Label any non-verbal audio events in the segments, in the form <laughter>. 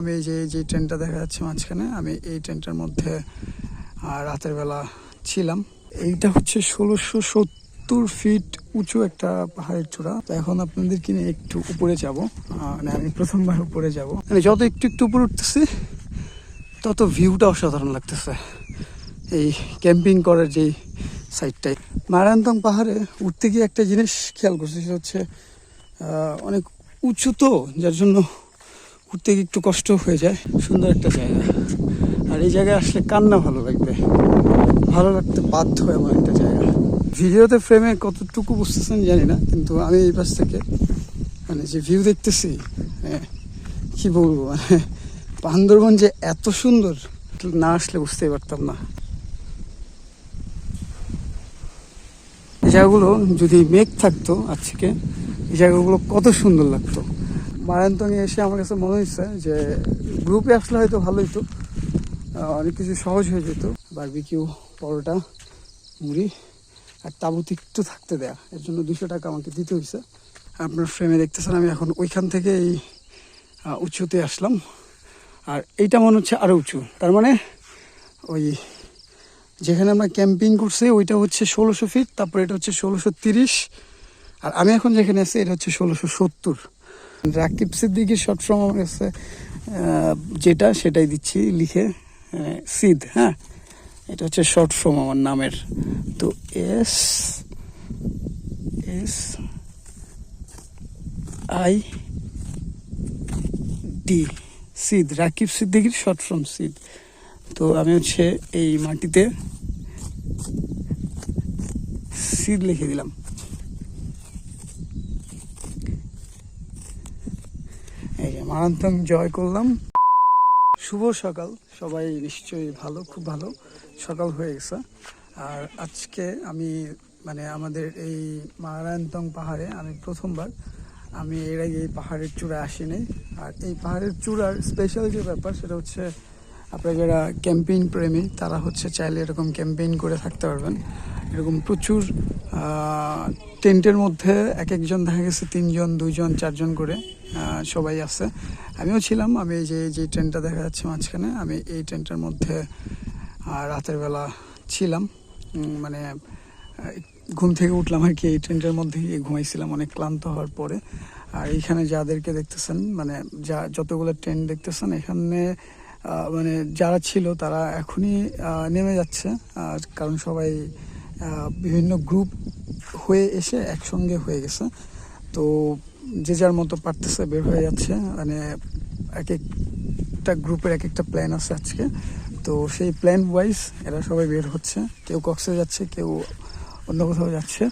আমি যে যে ট্রেনটা দেখা যাচ্ছে মাঝখানে, আমি এই ট্রেনটার মধ্যে রাতের বেলা ছিলাম। এইটা হচ্ছে ষোলোশো সত্তর ফিট উঁচু একটা পাহাড়ের চূড়া। তো এখন আপনাদেরকে নিয়ে একটু উপরে যাব? মানে আমি প্রথমবার উপরে যাব। মানে যত একটু একটু উপরে উঠতেছি, তত ভিউটা অসাধারণ লাগতেছে। এই ক্যাম্পিং করার যেই সাইডটাই মারান্তং পাহাড়ে উঠতে গিয়ে একটা জিনিস খেয়াল করছি, সেটা হচ্ছে অনেক উঁচু তো, যার জন্য উঠতে একটু কষ্ট হয়ে যায়। সুন্দর একটা জায়গা। আর এই জায়গায় আসলে কান্না ভালো লাগবে। ভালো লাগতে বাধ্য এমন একটা জায়গা। ভিডিওতে ফ্রেমে কতটুকু বুঝতেছেন জানি না, কিন্তু আমি এই পাশ থেকে মানে যে ভিউ দেখতেছি মানে কি বলব? মানে <laughs> বান্দরবন যে এত সুন্দর না আসলে বুঝতেই পারতাম না। এই জায়গাগুলো যদি মেঘ থাকতো আজকে এই জায়গাগুলো কত সুন্দর লাগতো। মারান্তঙে এসে আমার কাছে মনে হচ্ছে যে গ্রুপে আসলে হয়তো ভালো তো। আহ, অনেক কিছু সহজ হয়ে যেত। বারবিকিউ পরোটা মুড়ি আর তাবুতে একটু থাকতে দেয়া। এর জন্য দুশো টাকা আমাকে দিতে হয়েছে। আপনার ফ্রেমে দেখতেছেন আমি এখন ওইখান থেকে এই উঁচুতে আসলাম। আর এইটা মনে হচ্ছে আরও উঁচু। তার মানে ওই যেখানে আমরা ক্যাম্পিং করছি ওইটা হচ্ছে ষোলোশো ফিট তারপর এটা হচ্ছে ষোলোশো তিরিশ। আর আমি এখন যেখানে আছি এটা হচ্ছে ষোলোশো সত্তর। রাকিব সিদ্দিকির শর্ট ফর্ম আমার কাছে যেটা সেটাই দিচ্ছি, লিখে সিদ হ্যাঁ? এটা হচ্ছে শর্ট ফর্ম আমার নামের। তো S S I D Sid Rakib সিদ্দিকির শর্ট ফর্ম সিদ তো আমি হচ্ছে এই মাটিতে সিদ লিখে দিলাম। এই যে মারান্তম জয় করলাম। শুভ সকাল। সবাই নিশ্চয়ই ভালো, খুব ভালো। সকাল হয়ে গেছে। আর আজকে আমি মানে আমাদের এই মারায়ন্তং পাহাড়ে আমি প্রথমবার, আমি এর আগে এই পাহাড়ের চূড়ায় আসিনি। আর এই পাহাড়ের চূড়ার স্পেশাল যে ব্যাপার, সেটা হচ্ছে আপনারা যারা ক্যাম্পেইন প্রেমী, তারা হচ্ছে চাইলে এরকম ক্যাম্পেইন করে থাকতে পারবেন। এরকম প্রচুর টেন্টের মধ্যে এক একজন দেখা গেছে, তিনজন, দুইজন, চারজন করে সবাই আছে। আমিও ছিলাম, আমি যে যে ট্রেনটা দেখা যাচ্ছে মাঝখানে, আমি এই ট্রেনটার মধ্যে রাতের বেলা ছিলাম। মানে ঘুম থেকে উঠলাম আর কি, এই ট্রেনটার মধ্যেই ঘুমাইছিলাম, অনেক ক্লান্ত হওয়ার পরে। আর এইখানে যাদেরকে দেখতেছেন মানে যা, যতগুলো ট্রেন দেখতেছেন, এখানে মানে যারা ছিল তারা এখনই নেমে যাচ্ছে। আর কারণ সবাই বিভিন্ন গ্রুপ হয়ে এসে একসঙ্গে হয়ে গেছে। তো যে যার মতো পারতেছে বের হয়ে যাচ্ছে। মানে এক একটা গ্রুপের এক একটা প্ল্যান আছে আজকে। তো সেই প্ল্যান ওয়াইজ এরা সবাই বের হচ্ছে। কেউ কক্সে যাচ্ছে, কেউ অন্য কোথাও যাচ্ছে।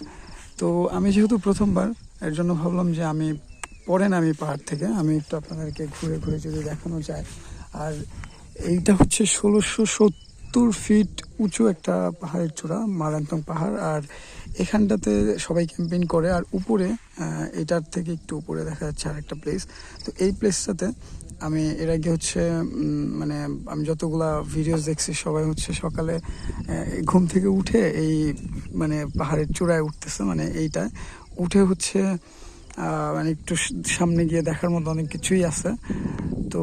তো আমি যেহেতু প্রথমবার, এর জন্য ভাবলাম যে আমি, পরে নামি পাহাড় থেকে। আমি একটু আপনাদেরকে ঘুরে ঘুরে যদি দেখানো যায়। আর এইটা হচ্ছে ষোলোশো সত্তর ফিট উঁচু একটা পাহাড়ের চূড়া মারান্তং পাহাড়। আর এখানটাতে সবাই ক্যাম্পেইন করে। আর উপরে এটার থেকে একটু উপরে দেখা যাচ্ছে আর একটা প্লেস তো এই প্লেসটাতে আমি এর আগে হচ্ছে মানে আমি যতগুলা ভিডিওস দেখছি, সবাই হচ্ছে সকালে ঘুম থেকে উঠে এই মানে পাহাড়ের চূড়ায় উঠতেছে মানে এইটায় উঠে হচ্ছে মানে একটু সামনে গিয়ে দেখার মতো অনেক কিছুই আছে। তো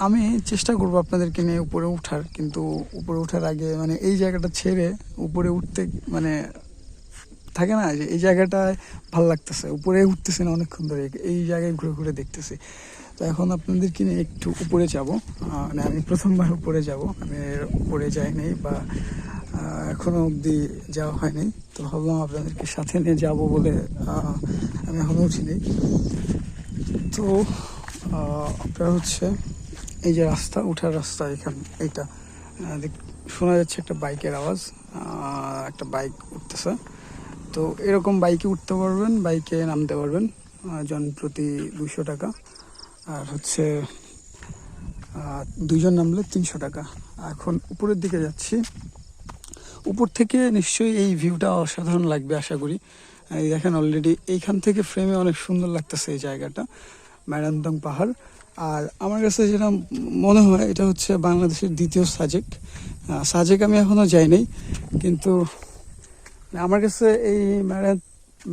আমি চেষ্টা করব আপনাদেরকে নিয়ে উপরে উঠার কিন্তু উপরে ওঠার আগে মানে এই জায়গাটা ছেড়ে উপরে উঠতে মানে থাকে না যে এই জায়গাটায় ভালো লাগতেছে উপরে উঠতেছে না অনেকক্ষণ ধরে এই জায়গায় ঘুরে ঘুরে দেখতেছি। তো এখন আপনাদেরকে নিয়ে একটু উপরে যাব মানে আমি প্রথমবার উপরে যাব আমি উপরে যাইনি বা আহ, এখনও অবধি যাওয়া হয়নি। তো ভাবলাম আপনাদেরকে সাথে নিয়ে যাব বলে আমি এখনও উঠিনি তো আপনার হচ্ছে এই যে রাস্তা উঠার রাস্তা এখান এইটা। শোনা যাচ্ছে একটা বাইকের আওয়াজ একটা বাইক উঠতেছে। তো এরকম বাইকে উঠতে পারবেন বাইকে নামতে পারবেন জন প্রতি দুশো টাকা। আর হচ্ছে আহ, দুইজন নামলে তিনশো টাকা। এখন উপরের দিকে যাচ্ছি। উপর থেকে নিশ্চয়ই এই ভিউটা অসাধারণ লাগবে আশা করি। দেখেন অলরেডি এইখান থেকে ফ্রেমে অনেক সুন্দর লাগতেছে এই জায়গাটা। ম্যারান্তং পাহাড়। আর আমার কাছে যেটা মনে হয়, এটা হচ্ছে বাংলাদেশের দ্বিতীয় সাজেক। সাজেক আমি এখনও যাইনি কিন্তু আমার কাছে এই ম্যারা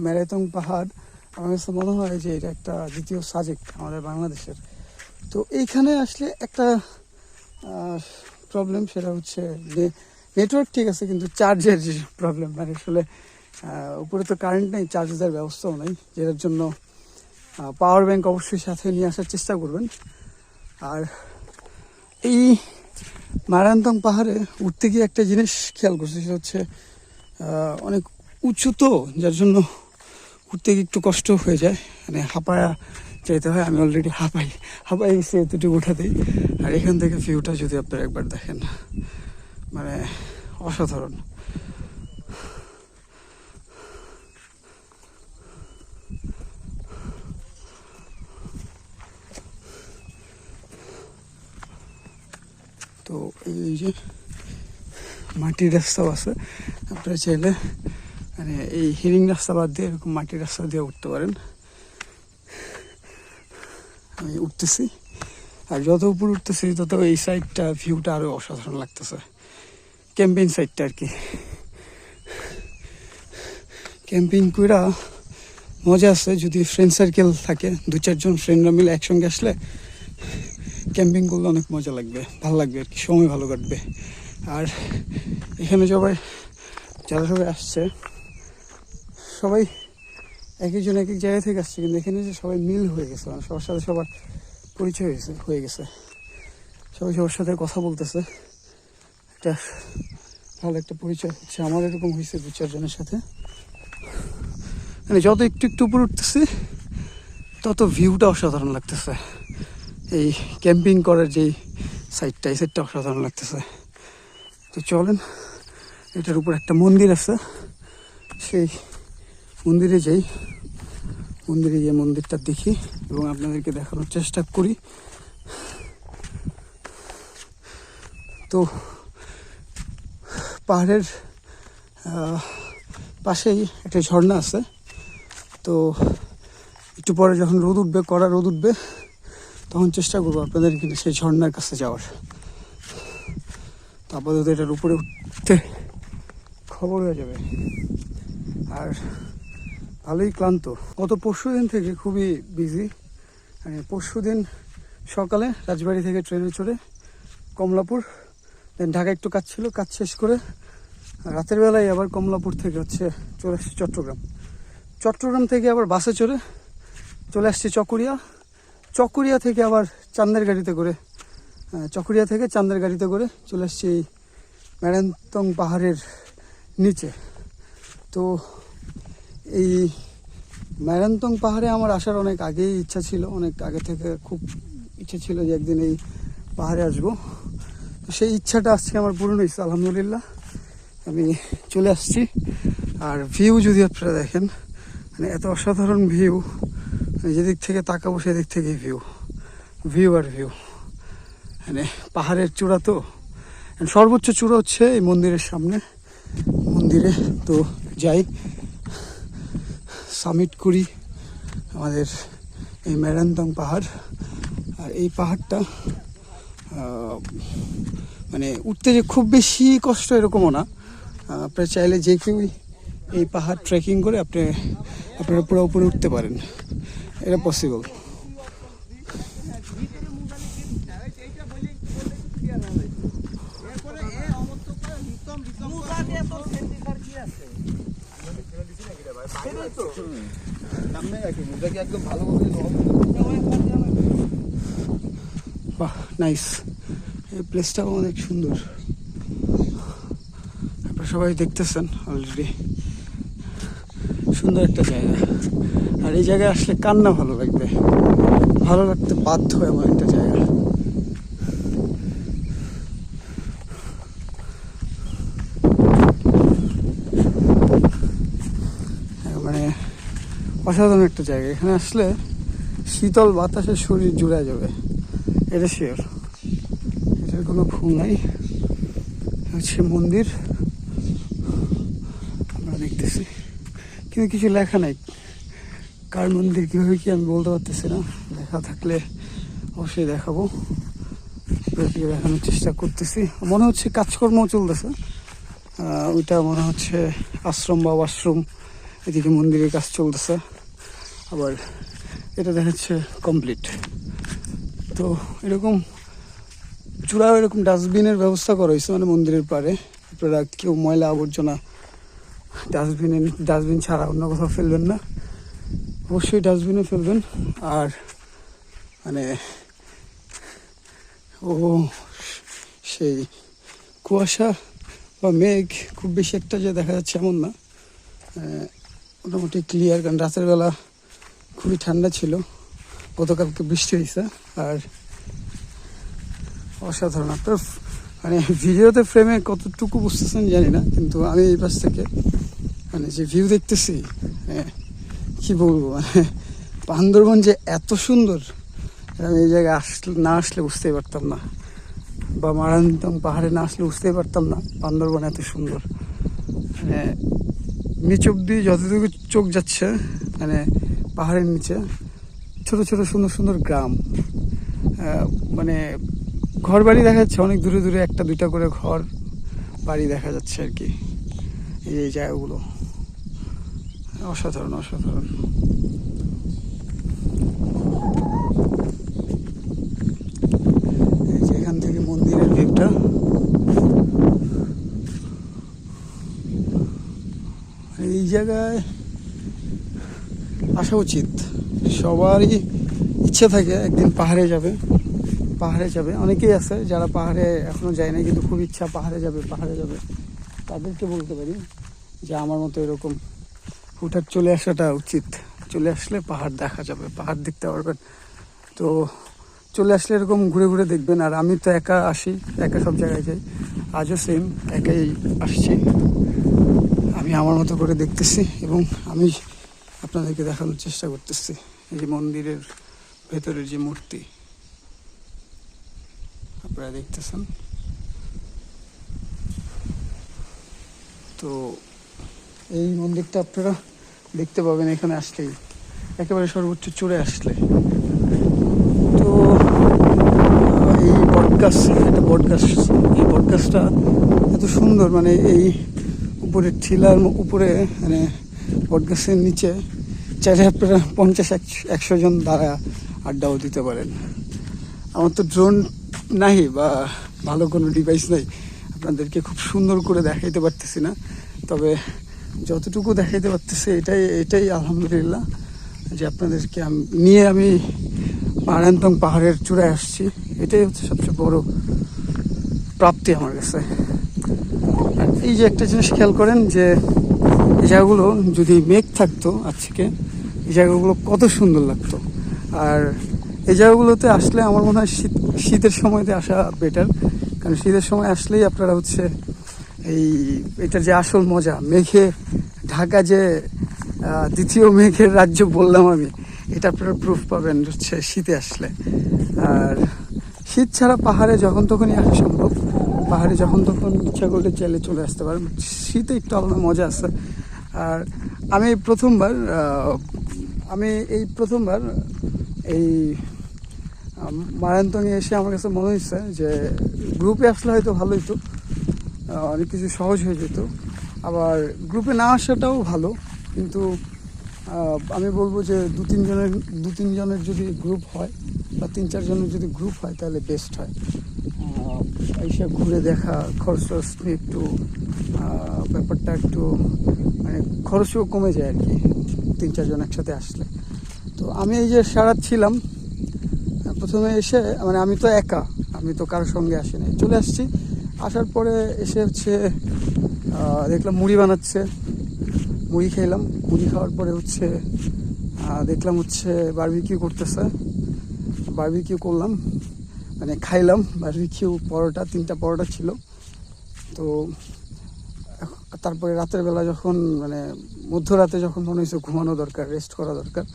ম্যারাথন পাহাড়, আমার কাছে মনে হয় যে এটা একটা দ্বিতীয় সাজেক আমাদের বাংলাদেশের। তো এইখানে আসলে একটা প্রবলেম সেটা হচ্ছে নেটওয়ার্ক ঠিক আছে, কিন্তু চার্জের প্রবলেম মানে আসলে উপরে তো কারেন্ট নেই চার্জ দেওয়ার ব্যবস্থাও নেই, যেটার জন্য পাওয়ার ব্যাংক অবশ্যই সাথে নিয়ে আসার চেষ্টা করবেন। আর এই মারান্তং পাহাড়ে উঠতে গিয়ে একটা জিনিস খেয়াল করছি, সেটা হচ্ছে অনেক উঁচু তো, যার জন্য উঠতে গিয়ে একটু কষ্ট হয়ে যায়। মানে হাঁপায়া চাইতে হয়, আমি অলরেডি হাঁপাই হাঁপাই গেছি এতটুকু উঠাতেই আর এখান থেকে ভিউটা যদি আপনারা একবার দেখেন মানে অসাধারণ। তো এই যে মাটির রাস্তাও আছে। আপনারা চাইলে মানে এই হিরিং রাস্তা বাদ দিয়ে এরকম মাটির রাস্তা দিয়ে উঠতে পারেন। আমি উঠতেছি। আর যত উপর উঠতেছি, তত এই সাইডটা ভিউটা আরও অসাধারণ লাগতেছে। ক্যাম্পিং সাইডটা আর কি। ক্যাম্পিং করা মজা আছে, যদি ফ্রেন্ড সার্কেল থাকে দু চারজন ফ্রেন্ডরা মিলে একসঙ্গে আসলে ক্যাম্পিং করলে অনেক মজা লাগবে, ভালো লাগবে আর কি, সময় ভালো কাটবে। আর এখানে সবাই, যারা সবাই আসছে, সবাই এক একজন এক এক জায়গা থেকে আসছে, কিন্তু এখানে যে সবাই মিল হয়ে গেছে মানে সবার সাথে সবার পরিচয় হয়েছে, হয়ে গেছে। সবাই সবার সাথে কথা বলতেছে, একটা ভালো একটা পরিচয় হচ্ছে, আমার এরকম হয়েছে দু চারজনের সাথে। মানে যত একটু একটু উপরে উঠতেছি, তত ভিউটা অসাধারণ লাগতেছে। এই ক্যাম্পিং করার যেই সাইডটা এই সাইডটা অসাধারণ লাগতেছে। তো চলেন, এটার উপর একটা মন্দির আছে। সেই মন্দিরে যাই। মন্দিরে গিয়ে মন্দিরটা দেখি এবং আপনাদেরকে দেখানোর চেষ্টা করি। তো পাহাড়ের পাশেই একটা ঝর্ণা আছে। তো একটু পরে যখন রোদ উঠবে, কড়া রোদ উঠবে তখন চেষ্টা করব আপনাদের কিন্তু সেই ঝর্ণার কাছে যাওয়ার। তো আপাতত এটার উপরে উঠতে খবর হয়ে যাবে। আর ভালোই ক্লান্ত। গত পরশু দিন থেকে খুবই বিজি মানে পরশু দিন সকালে রাজবাড়ি থেকে ট্রেনে চড়ে কমলাপুর দেন ঢাকা একটু কাজ ছিল, কাজ শেষ করে রাতের বেলায় আবার কমলাপুর থেকে হচ্ছে চলে আসছি চট্টগ্রাম। চট্টগ্রাম থেকে আবার বাসে চড়ে চলে আসছি চকরিয়া। চকরিয়া থেকে আবার চান্দের গাড়িতে করে চকরিয়া থেকে চান্দের গাড়িতে করে চলে আসছি এই ম্যারান্তং পাহাড়ের নিচে। তো এই ম্যারান্তং পাহাড়ে আমার আসার অনেক আগেই ইচ্ছা ছিল, অনেক আগে থেকে খুব ইচ্ছা ছিল যে একদিন এই পাহাড়ে আসব। তো সেই ইচ্ছাটা আজকে আমার পূরণ হয়েছে, আলহামদুলিল্লাহ। আমি চলে আসছি। আর ভিউ যদি আপনারা দেখেন মানে এত অসাধারণ ভিউ যেদিক থেকে তাকাবো সেদিক থেকেই ভিউ ভিউ আর ভিউ মানে পাহাড়ের চূড়া তো। সর্বোচ্চ চূড়া হচ্ছে এই মন্দিরের সামনে। মন্দিরে তো যাই। সামিট করি আমাদের এই মেরান্তং পাহাড়। আর এই পাহাড়টা মানে উঠতে যে খুব বেশি কষ্ট এরকমও না। আপনারা চাইলে যে কেউই এই পাহাড় ট্রেকিং করে আপনি, আপনারা পুরো উপরে উঠতে পারেন। এটা পসিবল নাইস এই প্লেসটাও অনেক সুন্দর। আপনারা সবাই দেখতেছেন অলরেডি সুন্দর একটা জায়গা। আর এই জায়গায় আসলে কান্না ভালো লাগবে? ভালো লাগতে বাধ্য এমন একটা জায়গা। হ্যাঁ, মানে অসাধারণ একটা জায়গা। এখানে আসলে শীতল বাতাসে শরীর জুড়ে যাবে। এটা শিওর এটার কোনো খুন নাই। হচ্ছে মন্দির। আমরা দেখতেছি। কিন্তু কিছু লেখা নাই। কার মন্দির কীভাবে কি আমি বলতে পারতেছি না। দেখা থাকলে অবশ্যই দেখাবো। দেখানোর চেষ্টা করতেছি। মনে হচ্ছে কাজকর্ম চলতেছে। ওইটা মনে হচ্ছে আশ্রম বা ওয়াশরুম, এদিকে মন্দিরের কাজ চলতেছে। আবার এটা দেখাচ্ছে কমপ্লিট। তো এরকম চূড়াও এরকম ডাস্টবিনের ব্যবস্থা করা হয়েছে মানে মন্দিরের পারে। আপনারা কেউ ময়লা আবর্জনা ডাস্টবিনে ডাস্টবিন ছাড়া অন্য কোথাও ফেলবেন না। অবশ্যই ডাস্টবিনে ফেলবেন। আর মানে ও সেই কুয়াশা বা মেঘ খুব বেশি একটা যে দেখা যাচ্ছে এমন না। মোটামুটি ক্লিয়ার কারণ রাতের বেলা খুবই ঠান্ডা ছিল। গতকালকে বৃষ্টি হয়েছে আর অসাধারণ। আপনার মানে ভিডিওতে ফ্রেমে কতটুকু বুঝতেছেন জানি না, কিন্তু আমি এই পাশ থেকে মানে যে ভিউ দেখতেছি মানে কি বলব? মানে বান্দরবন যে এত সুন্দর আমি এই জায়গায় আসলে, না আসলে বুঝতেই পারতাম না। বা মারান্তম পাহাড়ে না আসলে বুঝতেই পারতাম না, বান্দরবন এত সুন্দর। মানে নিচ অব্দি যতটুকু চোখ যাচ্ছে মানে পাহাড়ের নিচে, ছোট ছোট, সুন্দর সুন্দর গ্রাম। মানে ঘর বাড়ি দেখা যাচ্ছে, অনেক দূরে দূরে একটা, দুইটা করে ঘর বাড়ি দেখা যাচ্ছে আর কি। এই এই জায়গাগুলো। অসাধারণ অসাধারণ। থেকে মন্দিরের এই জায়গায় আসা উচিত। সবারই ইচ্ছে থাকে একদিন পাহাড়ে যাবে। পাহাড়ে যাবে। অনেকেই আছে যারা পাহাড়ে এখনও যায় না কিন্তু খুব ইচ্ছা পাহাড়ে যাবে পাহাড়ে যাবে। তাদেরকে বলতে পারি যে আমার মতো এরকম হুঠাৎ চলে আসাটা উচিত। চলে আসলে পাহাড় দেখা যাবে, পাহাড় দেখতে পারবেন। তো চলে আসলে এরকম ঘুরে ঘুরে দেখবেন। আর আমি তো একা আসি, একা সব জায়গায় যাই। আজও সেম একাই আসছি। আমি আমার মতো করে দেখতেছি এবং আমি আপনাদেরকে দেখানোর চেষ্টা করতেছি। এই যে মন্দিরের ভেতরের যে মূর্তি, আপনারা দেখতেছেন। তো এই মন্দিরটা আপনারা দেখতে পাবেন এখানে আসলেই। একেবারে সর্বোচ্চ চড়ে আসলে। তো এই বটগাছ, একটা বটগাছ, এই বটগাছটা এত সুন্দর মানে এই উপরে ঠিলার উপরে মানে বটগাছের নিচে চাইলে আপনারা পঞ্চাশ একশো- একশো জন দ্বারা আড্ডাও দিতে পারেন। আমার তো ড্রোন নাই বা ভালো কোনো ডিভাইস নাই। আপনাদেরকে খুব সুন্দর করে দেখাইতে পারতেছি না। তবে যতটুকু দেখাইতে পারতেছে, এটাই এটাই আলহামদুলিল্লাহ যে আপনাদেরকে আম- নিয়ে আমি মারান্তং পাহাড়ের চূড়ায় আসছি। এটাই হচ্ছে সবচেয়ে বড় প্রাপ্তি আমার কাছে। এই যে একটা জিনিস খেয়াল করেন যে, এই জায়গাগুলো যদি মেঘ থাকতো আজকে, এই জায়গাগুলো কত সুন্দর লাগতো। আর এই জায়গাগুলোতে আসলে আমার মনে হয় শীত, শীতের সময়তে আসা বেটার কারণ শীতের সময় আসলেই আপনারা হচ্ছে এই এটার যে আসল মজা মেঘে ঢাকা যে দ্বিতীয় মেঘের রাজ্য বললাম আমি এটা আপনারা প্রুফ পাবেন হচ্ছে শীতে আসলে। আর শীত ছাড়া পাহাড়ে যখন তখনই আসা সম্ভব। পাহাড়ে যখন তখন ইচ্ছা করলে চাইলে চলে আসতে পারেন। শীতে একটু আলাদা মজা আছে। আর আমি প্রথমবার আমি এই প্রথমবার এই মারান্তঙে এসে আমার কাছে মনে হয়েছে যে গ্রুপে আসলে হয়তো ভালো আহ, অনেক কিছু সহজ হয়ে যেত। আবার গ্রুপে না আসাটাও ভালো, কিন্তু আমি বলব যে দু তিনজনের দু তিনজনের যদি গ্রুপ হয় বা তিন চারজনের যদি গ্রুপ হয়, তাহলে বেস্ট হয়। এইসব ঘুরে দেখা খরচ নিয়ে একটু ব্যাপারটা একটু মানে খরচও কমে যায় আর কি, তিন চারজন একসাথে আসলে। তো আমি এই যে সারা ছিলাম প্রথমে এসে মানে আমি তো একা, আমি তো কারোর সঙ্গে আসিনি। চলে আসছি আসার পরে এসে হচ্ছে দেখলাম মুড়ি বানাচ্ছে। মুড়ি খেলাম, মুড়ি খাওয়ার পরে হচ্ছে দেখলাম হচ্ছে বারবিকিউ করতেছে। বারবিকিউ করলাম মানে খাইলাম। বারবিকিউ পরোটা, তিনটা পরোটা ছিল। তো তারপরে রাতের বেলা যখন মানে মধ্যরাতে যখন মনে হয়েছে ঘুমানো দরকার রেস্ট করা দরকার,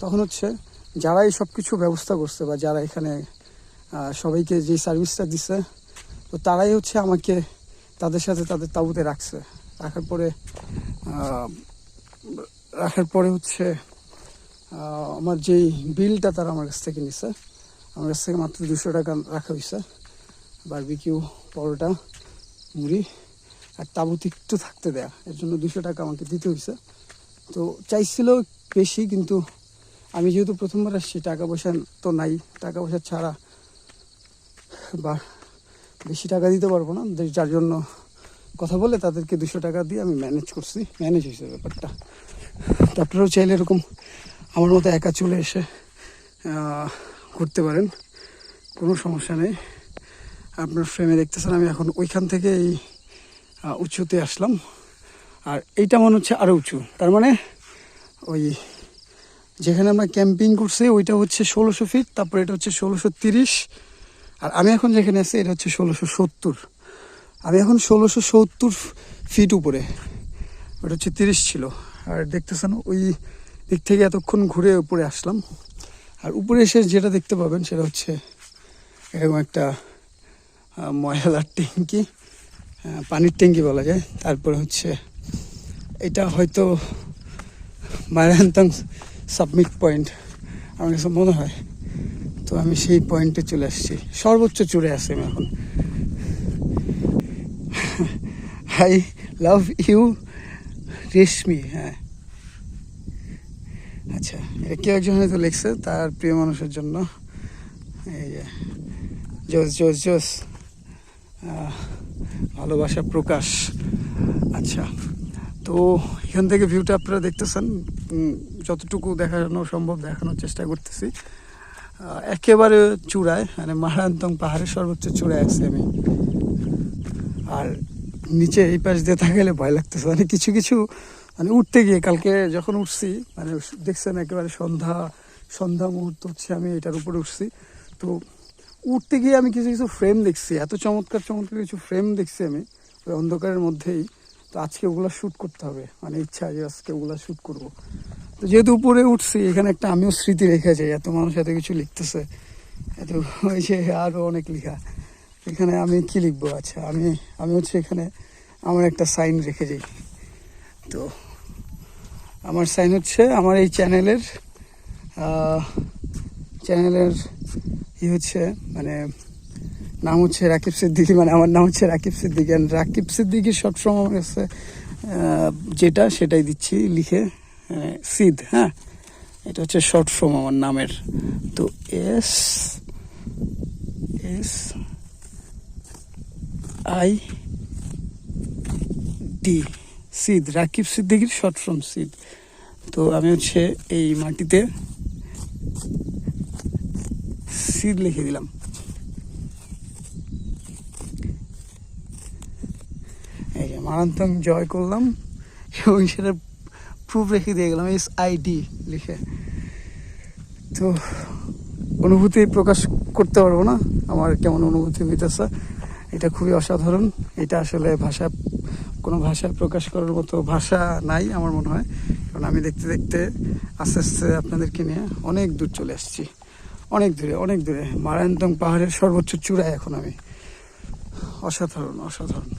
তখন হচ্ছে যারাই সব কিছু ব্যবস্থা করছে বা যারা এখানে সবাইকে যে সার্ভিসটা দিছে তো তারাই হচ্ছে আমাকে তাদের সাথে তাদের তাঁবুতে রাখছে। রাখার পরে রাখার পরে হচ্ছে আমার যেই বিলটা তারা আমার কাছ থেকে নিছে, আমার কাছ থেকে মাত্র দুশো টাকা রাখা হয়েছে বারবিকিউ, পরোটা, মুড়ি আর তাঁবুতে একটু থাকতে দেয়া। এর জন্য দুশো টাকা আমাকে দিতে হয়েছে তো চাইছিল বেশি, কিন্তু আমি যেহেতু প্রথমবার আসছি, টাকা পয়সা তো নাই, টাকা পয়সা ছাড়া বা বেশি টাকা দিতে পারব না। যার জন্য কথা বলে তাদেরকে দুশো টাকা দিয়ে আমি ম্যানেজ করছি। ম্যানেজ হয়েছে ব্যাপারটা। তো আপনারাও চাইলে এরকম আমার মতো একা চলে এসে ঘুরতে পারেন। কোনো সমস্যা নেই। আপনার ফ্রেমে দেখতেছেন, আমি এখন ওইখান থেকে এই উঁচুতে আসলাম। আর এইটা মনে হচ্ছে আরও উঁচু। তার মানে ওই যেখানে আমরা ক্যাম্পিং করছি, ওইটা হচ্ছে ষোলোশো ফিট তারপরে এটা হচ্ছে ষোলোশো তিরিশ। আর আমি এখন যেখানে আছি, এটা হচ্ছে ষোলোশো সত্তর। আমি এখন ষোলোশো সত্তর ফিট উপরে। ওটা হচ্ছে তিরিশ ছিল। আর দেখতেছেন, ওই দিক থেকে এতক্ষণ ঘুরে উপরে আসলাম। আর উপরে এসে যেটা দেখতে পাবেন, সেটা হচ্ছে এরকম একটা ময়লার ট্যাঙ্কি পানির ট্যাঙ্কি বলা যায়। তারপরে হচ্ছে এটা হয়তো মারান্তং সাবমিট পয়েন্ট, আমার কাছে মনে হয়। আমি সেই পয়েন্টে চলে আসছি। সর্বোচ্চ চূড়ে আছি আমি এখন। আই লাভ ইউ রেশমি হ্যাঁ। আচ্ছা এটা কেউ একজন হয়তো লিখছে, তার প্রিয় মানুষের জন্য। এই যে, জোস জোস জোস। ভালোবাসা প্রকাশ। আচ্ছা তো এখান থেকে ভিউটা আপনারা দেখতেছেন। যতটুকু দেখানো সম্ভব, দেখানোর চেষ্টা করতেছি। একেবারে চূড়ায় মানে মারান্তং পাহাড়ের সর্বোচ্চ চূড়ায় আছি আমি। আর নিচে এই পাশ দিয়ে থাকলে ভয় লাগতেছে। মানে কিছু কিছু মানে উঠতে গিয়ে, কালকে যখন উঠছি মানে দেখছেন একেবারে সন্ধ্যা সন্ধ্যা মুহূর্ত হচ্ছে, আমি এটার উপরে উঠছি। তো উঠতে গিয়ে আমি কিছু কিছু ফ্রেম দেখছি, এত চমৎকার চমৎকার কিছু ফ্রেম দেখছি আমি, ওই অন্ধকারের মধ্যেই। তো আজকে ওগুলো শ্যুট করতে হবে। মানে ইচ্ছা যে আজকে ওগুলো শ্যুট করব। তো যেহেতু উপরে উঠছি, এখানে একটা আমিও স্মৃতি রেখে যাই। এত মানুষ এত কিছু লিখতেছে। এত <laughs> ওই যে আরও অনেক লেখা। এখানে আমি কি লিখব? আচ্ছা আমি আমি হচ্ছে এখানে আমার একটা সাইন রেখে যাই। তো আমার সাইন হচ্ছে আমার এই চ্যানেলের চ্যানেলের ই হচ্ছে মানে নাম হচ্ছে রাকিব সিদ্দিকি মানে আমার নাম হচ্ছে রাকিব সিদ্দিকি। আর রাকিব সিদ্দিকি ফর্ম আমার কাছে যেটা সেটাই দিচ্ছি লিখে। সিদ হ্যাঁ? এটা হচ্ছে শর্ট ফর্ম আমার নামের। তো S S I D Sid, Rakib সিদ্দিকির শর্ট ফর্ম সিদ। তো আমি হচ্ছে এই মাটিতে সিদ লিখে দিলাম। এই যে মারান্তম জয় করলাম। এবং সেটা প্রুফ রেখে দিয়ে গেলাম এস আইডি লিখে। তো অনুভূতি প্রকাশ করতে পারব না, আমার কেমন অনুভূতি হইতেছে, এটা খুবই অসাধারণ। এটা আসলে ভাষা, কোনো ভাষায় প্রকাশ করার মতো ভাষা নাই আমার মনে হয়, কারণ আমি দেখতে দেখতে, আস্তে আস্তে আপনাদেরকে নিয়ে অনেক দূর চলে আসছি। অনেক দূরে অনেক দূরে। মারায়ন্তং পাহাড়ের সর্বোচ্চ চূড়ায় এখন আমি। অসাধারণ অসাধারণ।